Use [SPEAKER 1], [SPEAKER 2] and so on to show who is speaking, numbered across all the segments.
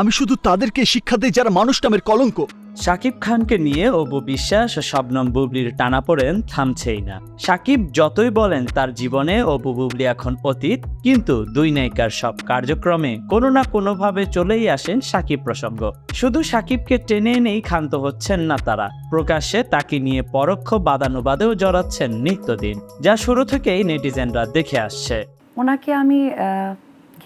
[SPEAKER 1] আমি শুধু তাদেরকে শিক্ষা দেই যারা মানুষ নামের কলঙ্ক।
[SPEAKER 2] শাকিব খানকে নিয়ে অবু বিশ্বাস ও শবনম বুবলির টানাপোড়েন থামছেই না। শাকিব যতই বলেন তার জীবনে অপু বুবলি এখন অতীত কিন্তু দুই নায়িকার সব কার্যক্রমে কোনো না কোনোভাবে চলেই আসেন শাকিব প্রসঙ্গ। শুধু শাকিবকে টেনে এনেই ক্ষান্ত হচ্ছেন না তারা। প্রকাশ্যে তাকে নিয়ে পরোক্ষ বাদানুবাদেও জড়াচ্ছেন নিত্যদিন যা শুরু থেকেই নেটিজেনরা দেখে আসছে।
[SPEAKER 3] ওনাকে আমি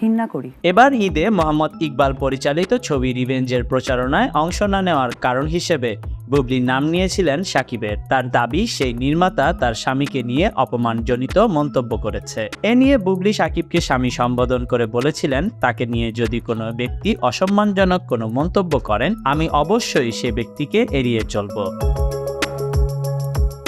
[SPEAKER 3] ঘৃণা করি।
[SPEAKER 2] এবার ঈদে মোহাম্মদ ইকবাল পরিচালিত ছবি রিভেঞ্জের প্রচারণায় অংশ না নেওয়ার কারণ হিসেবে বুবলি নাম নিয়েছিলেন সাকিবের। তার দাবি, সেই নির্মাতা তার স্বামীকে নিয়ে অপমানজনিত মন্তব্য করেছে। এ নিয়ে বুবলি সাকিবকে স্বামী সম্বোধন করে বলেছিলেন, তাকে নিয়ে যদি কোনো ব্যক্তি অসম্মানজনক কোনো মন্তব্য করেন, আমি অবশ্যই সে ব্যক্তিকে এড়িয়ে চলবো।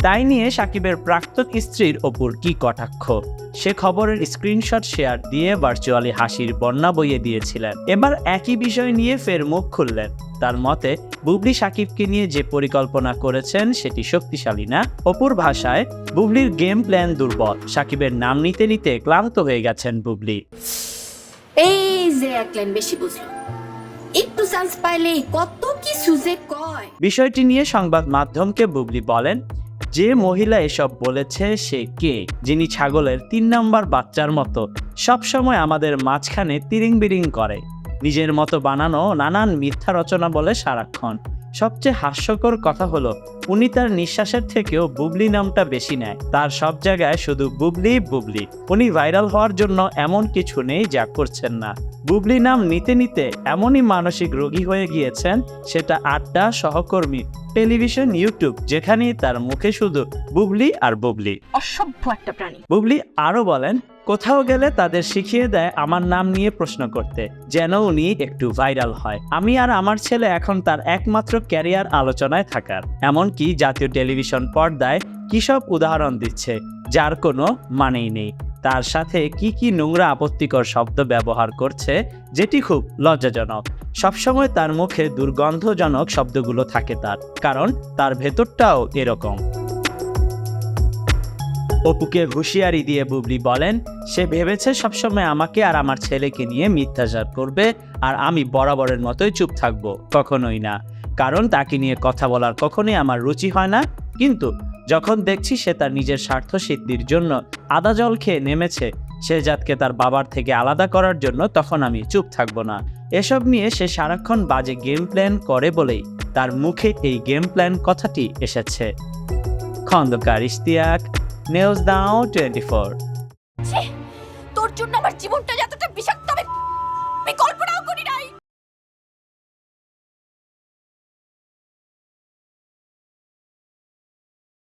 [SPEAKER 2] তাই নিয়ে সাকিবের প্রাক্তন স্ত্রীর ওপর কি কটাক্ষ? সে খবরের স্ক্রিনশট শেয়ার দিয়ে ভার্চুয়ালি হাসির বন্যা বইয়ে দিয়েছিলেন। এবার একই বিষয় নিয়ে ফের মুখ খুললেন। তার মতে বুবলি সাকিবকে নিয়ে যে পরিকল্পনা করেছেন সেটি শক্তিশালী না। অপুর ভাষায় বুবলির গেম প্ল্যান দুর্বল। সাকিবের নাম নিতে নিতে ক্লান্ত হয়ে গেছেন বুবলি।
[SPEAKER 4] এই যে এক লাইন বেশি বুঝলো। একটু চান্স পাইলেই কত কিছু যে কয়।
[SPEAKER 2] বিষয়টি নিয়ে সংবাদ মাধ্যমকে বুবলি বলেন যে মহিলা এসব বলেছে, সে কে? যিনি ছাগলের তিন নম্বর বাচ্চার মতো। সবসময় আমাদের মাঝখানে তিরিং বিরিং করে। নিজের মতো বানানো নানান মিথ্যা রচনা বলে সারাক্ষণ। সবচেয়ে হাস্যকর কথা হলো উনি তার নিঃশ্বাসের থেকেও বুবলি নামটা বেশি নেয়। তার সব জায়গায় শুধু বুবলি বুবলি। উনি ভাইরাল হওয়ার জন্য এমন কিছু নেই যা করছেন না। বুবলি নাম নিতে নিতে এমনই মানসিক রোগী হয়ে গিয়েছেন সেটা আড্ডা সহকর্মী টেলিভিশন ইউটিউব যেখানেই তার মুখে শুধু বুবলি আর বুবলি।
[SPEAKER 4] অসভ্য একটা প্রাণী।
[SPEAKER 2] বুবলি আরও বলেন কোথাও গেলে তাদের শিখিয়ে দেয় আমার নাম নিয়ে প্রশ্ন করতে, যেন উনি একটু ভাইরাল হয়। আমি আর আমার ছেলে এখন তার একমাত্র ক্যারিয়ার আলোচনায় থাকার। এমনকি জাতীয় টেলিভিশন পর্দায় কী সব উদাহরণ দিচ্ছে, যার কোনো মানেই নেই। তার সাথে কি কি নোংরা আপত্তিকর শব্দ ব্যবহার করছে, যেটি খুব লজ্জাজনক। সবসময় তার মুখে দুর্গন্ধজনক শব্দগুলো থাকে তার, কারণ তার ভেতরটাও এরকম। অপুকে হুঁশিয়ারি দিয়ে বুবলি বলেন, সে ভেবেছে সবসময় আমাকে আর আমার ছেলেকে নিয়ে মিথ্যাচার করবে আর আমি বরাবরের মতোই চুপ থাকব। কখনোই না। কারণ তাকে নিয়ে কথা বলার কখনোই আমার রুচি হয় না। কিন্তু যখন দেখছি সে তার নিজের স্বার্থ সিদ্ধির জন্য আদা জল খেয়ে নেমেছে, সে জাতকে তার বাবার থেকে আলাদা করার জন্য তখন আমি চুপ থাকব না। এসব নিয়ে সে সারাক্ষণ বাজে গেম প্ল্যান করে বলেই তার মুখে এই গেম প্ল্যান কথাটি এসেছে। খন্দকার ইশতিয়াক নিউজ দাও টোয়েন্টি ফোর তোর জন্য আমার জীবনটা যতটা বিষাক্ত আমি কল্পনাও করি নাই।